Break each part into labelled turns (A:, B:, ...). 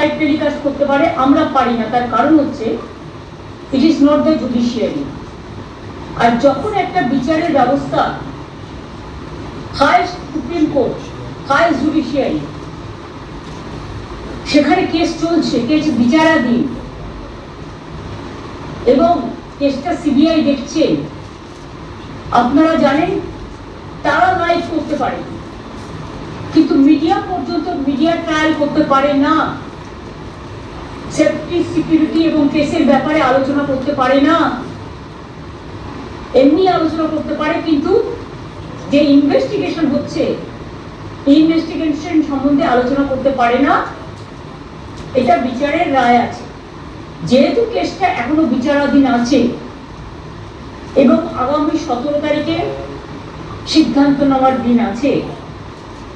A: Live telecast করতে পারে, আমরা পারি না। তার কারণ হচ্ছে it is not the judiciary আর যখন একটা বিচারের ব্যবস্থা highest supreme court highest judiciary সেখানে কেস চলছে কেস বিচারাধীন, এবং কেসটা সিবিআই দেখছে, আপনারা জানেন, তারা লাইভ করতে পারে। কিন্তু মিডিয়া পর্যন্ত মিডিয়া ট্রায়াল করতে পারে না। সেফটি, সিকিউরিটি এবং কেসের ব্যাপারে আলোচনা করতে পারে না। এমনি আলোচনা করতে পারে, কিন্তু যে ইনভেস্টিগেশন হচ্ছে ইনভেস্টিগেশন সম্বন্ধে আলোচনা করতে পারে না। এটা বিচারের রায় আছে। যেহেতু কেসটা এখনও বিচারাধীন আছে এবং আগামী সতেরো তারিখে সিদ্ধান্ত নেওয়ার দিন আছে,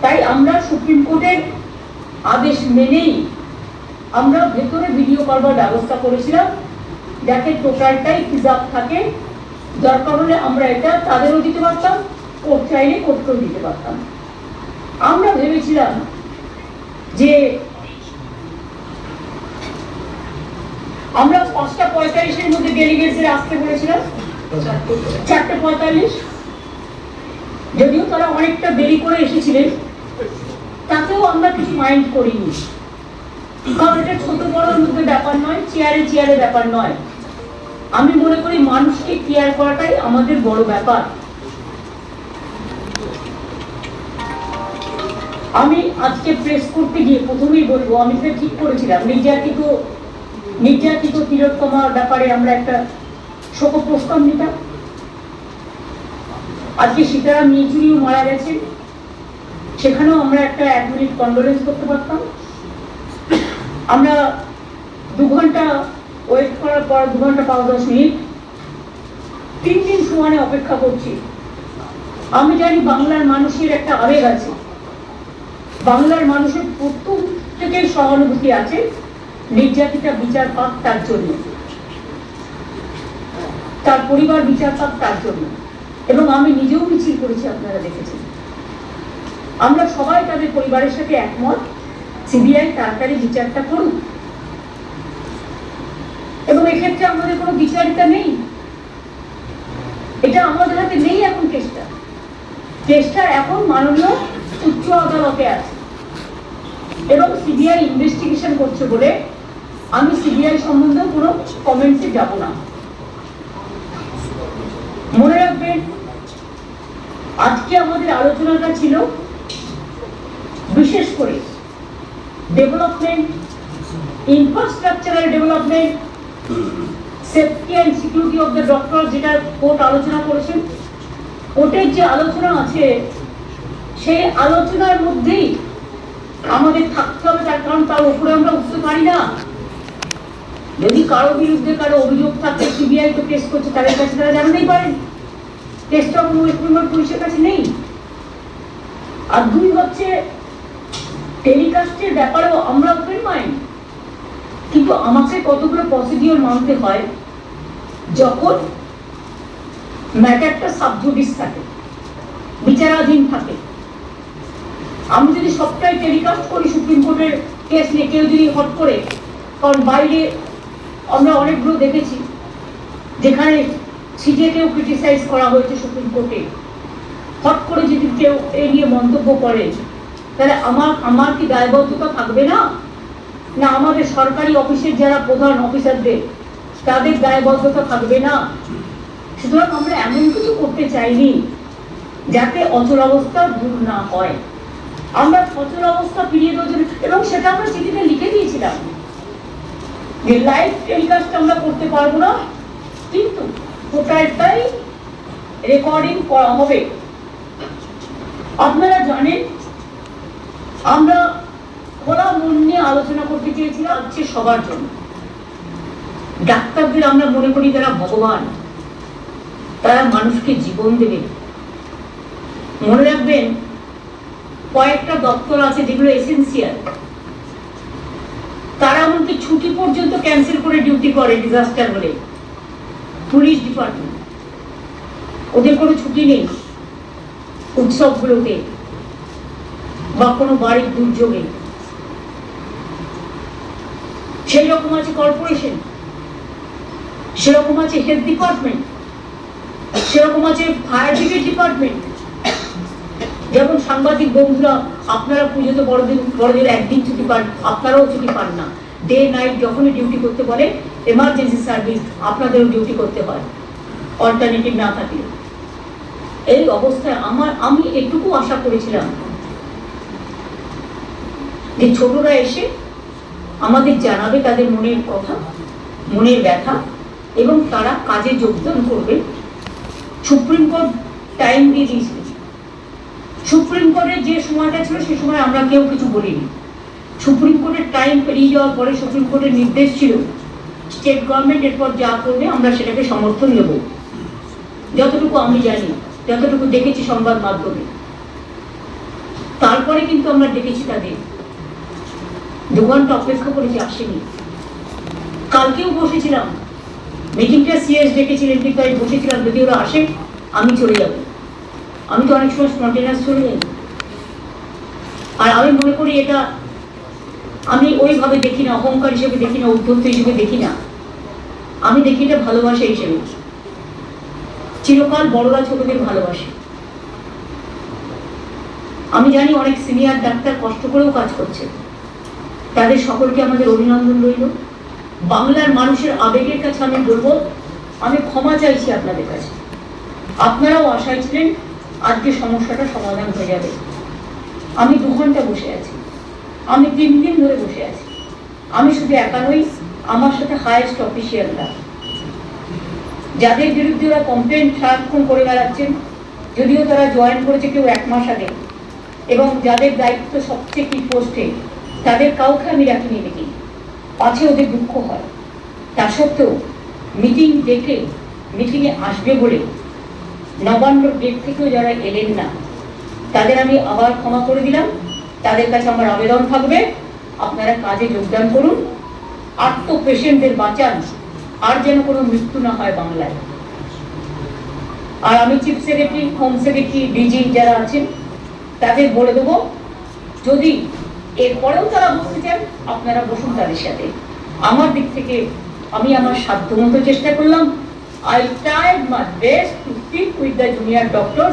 A: তাই আমরা সুপ্রিম কোর্টের আদেশ মেনেই আমরা ভেতরে ভিডিও করবার ব্যবস্থা করেছিলাম। যাতে টোটালটাই প্রিজার্ভ থাকে। যার কারণে আমরা এটা তাদেরও দিতে পারতাম, কোর্ট চাইলে কোর্টকেও দিতে পারতাম। আমরা ভেবেছিলাম যে আমরা পাঁচটা পঁয়তাল্লিশের মধ্যে ডেলিগেটসের আসতে বলেছিলাম চারটে পঁয়তাল্লিশ। যদিও তারা অনেকটা দেরি করে এসেছিলেন, তাতেও আমরা কিছু মাইন্ড করিনি। কারণ ছোট বড়োর মধ্যে ব্যাপার নয় চেয়ারে চেয়ারে ব্যাপার নয়। আমি মনে করি মানুষকে কেয়ার করাটাই আমাদের বড় ব্যাপার। আমি আজকে প্রেস করতে গিয়ে প্রথমেই বলব, আমি তো ঠিক করেছিলাম। নির্যাতিত নির্যাতিত তিলোত্তমার ব্যাপারে আমরা একটা শোক প্রস্তাব নিতাম। আজকে সীতারাম ইয়েচুরিও মারা গেছেন। সেখানেও আমরা একটা এক মিনিট কন্ডোলেন্স করতে পারতাম। আমরা দু ঘণ্টা ওয়েট করার পর দু ঘণ্টা পাঁচ দশ মিনিট তিন দিন সমানে অপেক্ষা করছি। আমি জানি বাংলার মানুষের একটা আবেগ আছে। বাংলার মানুষের প্রথম থেকে সহানুভূতি আছে, নির্যাতিতা বিচার পাক তার জন্য। তার পরিবার বিচার পাক তার জন্য। এবং আমি নিজেও মিছিল করেছি, আপনারা দেখেছেন। আমরা সবাই তাদের পরিবারের সাথে একমত। সিবিআই তাড়াতাড়ি বিচারটা করুক। এবং এক্ষেত্রে আমাদের কোনো বিচারিতা নেই। এটা আমাদের হাতে নেই এখন কেসটা। কেসটা এখন মাননীয় উচ্চ আদালতে আছে। এবং সিবিআই ইনভেস্টিগেশন করছে বলে আমি সিবিআই সম্বন্ধে কোনো কমেন্টসে যাব না। মনে রাখবেন, আজকে আমাদের আলোচনাটা ছিল বিশেষ করে development infrastructural development safety and security of the doctor যেটা কোর্ট আলোচনা করেছেন, কোর্টের যে আলোচনা আছে, সেই আলোচনার মধ্যেই আমাদের থাকতে হবে, তার কারণ তার উপরে আমরা উঠতে পারি না। যদি কারও বিরুদ্ধে কারও অভিযোগ থাকে, সিবিআই তো টেস্ট করছে, তাদের কাছে তারা জানাতেই পারেন। টেস্টটা কোনো ওয়েস্ট বেঙ্গল পুলিশের কাছে নেই। আর দুই হচ্ছে টেলিকাস্টের ব্যাপারেও আমরা ওপেন মাইন্ড কিন্তু আমাকে কতগুলো প্রসিডিওর মানতে হয়, যখন ম্যাটারটা সাবজুডিস থাকে, বিচারাধীন থাকে। আমি যদি সবটাই টেলিকাস্ট করি, সুপ্রিম কোর্টের কেস নিয়ে কেউ যদি হট করে, কারণ বাইরে আমরা অনেকগুলো দেখেছি, যেখানে সিজেকেও ক্রিটিসাইজ করা হয়েছে সুপ্রিম কোর্টে। হট করে যদি কেউ এই নিয়ে মন্তব্য করে তাহলে আমার আমার কি দায়বদ্ধতা থাকবে না? না, আমাদের সরকারি অফিসের যারা প্রধান অফিসারদের, তাদের দায়বদ্ধতা থাকবে না? সুতরাং আমরা এমন কিছু করতে চাইনি যাতে অচল অবস্থা দূর না হয়। আমরা অচল অবস্থা ফিরিয়ে দেওয়ার জন্য, এবং সেটা আমরা চিঠিতে লিখে দিয়েছিলাম যে লাইভ টেলিকাস্ট আমরা করতে পারব না, কিন্তু টোটালটাই রেকর্ডিং করা হবে। আপনারা জানেন আমরা খোলা মন নিয়ে আলোচনা করতে চেয়েছিলাম হচ্ছে সবার জন্য। ডাক্তারদের আমরা মনে করি যারা ভগবান, তারা মানুষকে জীবন দেবে। মনে রাখবেন, কয়েকটা দপ্তর আছে যেগুলো এসেন্সিয়াল তারা এমনকি ছুটি পর্যন্ত ক্যান্সেল করে ডিউটি করে ডিজাস্টার হলে। পুলিশ ডিপার্টমেন্ট ওদের কোনো ছুটি নেই। উৎসবগুলোতে। বা কোনো বাড়ির দুর্যোগে। সেই রকম আছে কর্পোরেশন, সেরকম আছে হেলথ ডিপার্টমেন্ট, সেরকম আছে ফায়ার ব্রিগেড ডিপার্টমেন্ট। যেমন সাংবাদিক বন্ধুরা, আপনারা পুজোতে বড়দিন বড়দিন একদিন ছুটি পান, আপনারাও ছুটি পান না। ডে নাইট যখনই ডিউটি করতে বলে এমার্জেন্সি সার্ভিস আপনাদেরও ডিউটি করতে হয় অল্টারনেটিভ না থাকলে। এই অবস্থায় আমার, আমি এটুকু আশা করেছিলাম যে ছোটরা এসে আমাদের জানাবে তাদের মনের কথা, মনের ব্যথা, এবং তারা কাজে যোগদান করবে। সুপ্রিম কোর্ট টাইম দিয়ে দিয়েছিল সুপ্রিম কোর্টের যে সময়টা ছিল, সে সময় আমরা কেউ কিছু বলিনি। সুপ্রিম কোর্টের টাইম পেরিয়ে যাওয়ার পরে সুপ্রিম কোর্টের নির্দেশ ছিল স্টেট গভর্নমেন্ট এরপর যা করবে আমরা সেটাকে সমর্থন দেব। যতটুকু আমি জানি, যতটুকু দেখেছি সংবাদ মাধ্যমে। তারপরে কিন্তু আমরা দেখেছি তাদের দু ঘণ্টা অপেক্ষা করেছি আসেনি? কালকেও বসেছিলাম। মিটিংটা সিএস ডেকেছিলেন কিন্তু আমি বসেছিলাম। যদি ওরা আসে, আমি চলে যাব। আমি তো অনেক সময় স্পন্টেনাস চলে যাই। আর আমি মনে করি এটা, আমি ওইভাবে দেখি না, অহংকার হিসেবে দেখি না, উদ্ধত্ত হিসেবে দেখি না। আমি দেখি এটা ভালোবাসা হিসেবে। চিরকাল বড়রা ছোটদের ভালোবাসে। আমি জানি অনেক সিনিয়র ডাক্তার কষ্ট করেও কাজ করছে। তাদের সকলকে আমাদের অভিনন্দন রইল। বাংলার মানুষের আবেগের কাছে আমি বলব, আমি ক্ষমা চাইছি আপনাদের কাছে। আপনারাও আশায় ছিলেন আজকে সমস্যাটা সমাধান হয়ে যাবে। আমি দু ঘণ্টা বসে আছি। আমি তিন দিন ধরে বসে আছি। আমি শুধু একা নই, আমার সাথে হায়েস্ট অফিসিয়ালরা যাদের বিরুদ্ধে ওরা কমপ্লেন সারাক্ষণ করে বেড়াচ্ছেন, যদিও তারা জয়েন করেছে কেউ এক মাস আগে, এবং যাদের দায়িত্ব সবচেয়ে কি পোস্টে তাদের কাউকে আমি রাখিনি দেখি। পাছে ওদের দুঃখ হয়। তা সত্ত্বেও মিটিং ডেকে মিটিংয়ে আসবে বলে নবান্ন ডেট থেকেও যারা এলেন না, তাদের আমি আবার ক্ষমা করে দিলাম। তাদের কাছে আমার আবেদন থাকবে। আপনারা কাজে যোগদান করুন। তো পেশেন্টদের বাঁচান। আর যেন কোনো মৃত্যু না হয় বাংলায়। আর আমি chief secretary home secretary DG যারা আছেন, তাদের বলে দেবো, যদি এরপরেও তারা বলতে চান আপনারা বসুন তাদের সাথে। আমার দিক থেকে আমি আমার সাধ্যমতো চেষ্টা করলাম। I tried my best to speak with the junior doctor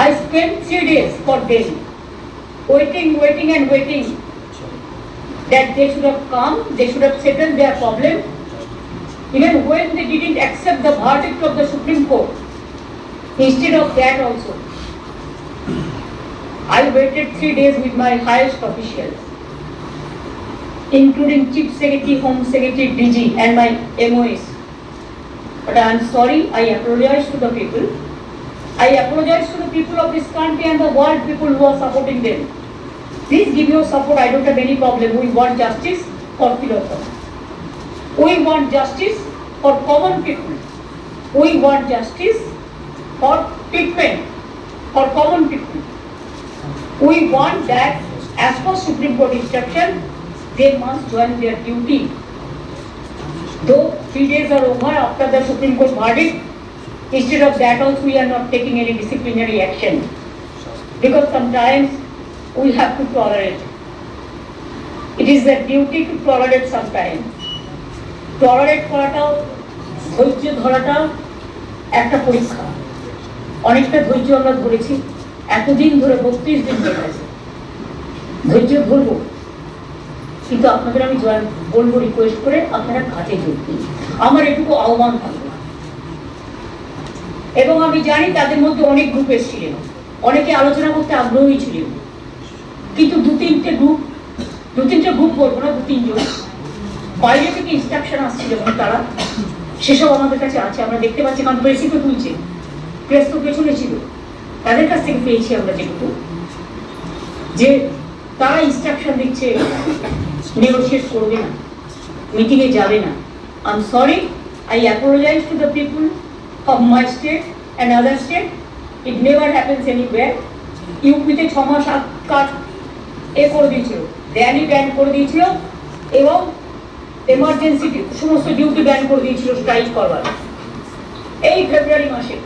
A: I spend three days for day waiting waiting and waiting that they should have come they should have settle their problem even when they didn't accept the verdict of the supreme court instead of that also I waited three days with my highest officials, including Chief Secretary, Home Secretary, DG and my MOS. But I am sorry, I apologize to the people. I apologize to the people of this country and the world people who are supporting them. Please give your support, I don't have any problem. We want justice for philosophers. We want justice for common people. We want justice for treatment, for common people. We want that as per Supreme Court instruction, they must join their duty. Though three days are over after the Supreme Court verdict, instead of that also we are not taking any disciplinary action. Because sometimes we have to tolerate. It is a duty to tolerate sometimes. Tolerate করাটাও ধৈর্য ধরাটাও একটা পরীক্ষা অনেকটা ধৈর্য আমরা ধরেছি এতদিন ধরে বত্রিশ দিন হয়ে গেছে ধৈর্য ধরবো। কিন্তু আপনাদের আমি বলব রিকোয়েস্ট করে আপনারা কাজে যোগ দিন। আমার এটুকু আহ্বান থাকবে এবং আমি জানি তাদের মধ্যে অনেক গ্রুপ এসেছিলেন। অনেকে আলোচনা করতে আগ্রহী ছিলেন। কিন্তু দু তিনটে গ্রুপ দু তিনটে গ্রুপ বলব না, দু তিনজন। বাইরে থেকে ইনস্ট্রাকশন আসছিল এবং তারা। সেসব আমাদের কাছে আছে। আমরা দেখতে পাচ্ছি কারণ প্রেসই তো তুলছে। প্রেস তো পেছনে ছিল। তাদের কাছ থেকে পেয়েছি আমরা যেটুকু। যে তারা ইনস্ট্রাকশন দিচ্ছে নেগোসিয়েট করবে না মিটিংয়ে যাবে না। I am sorry I apologize to the people of my state and other state it never happens anywhere ইউপিতে ছ মাস আগ কাট এ করে দিয়েছিল র্যালি ব্যান করে দিয়েছিল এবং এমার্জেন্সি সমস্ত ডিউটি ব্যান করে দিয়েছিল স্ট্রাইক করবার। এই ফেব্রুয়ারি মাসে।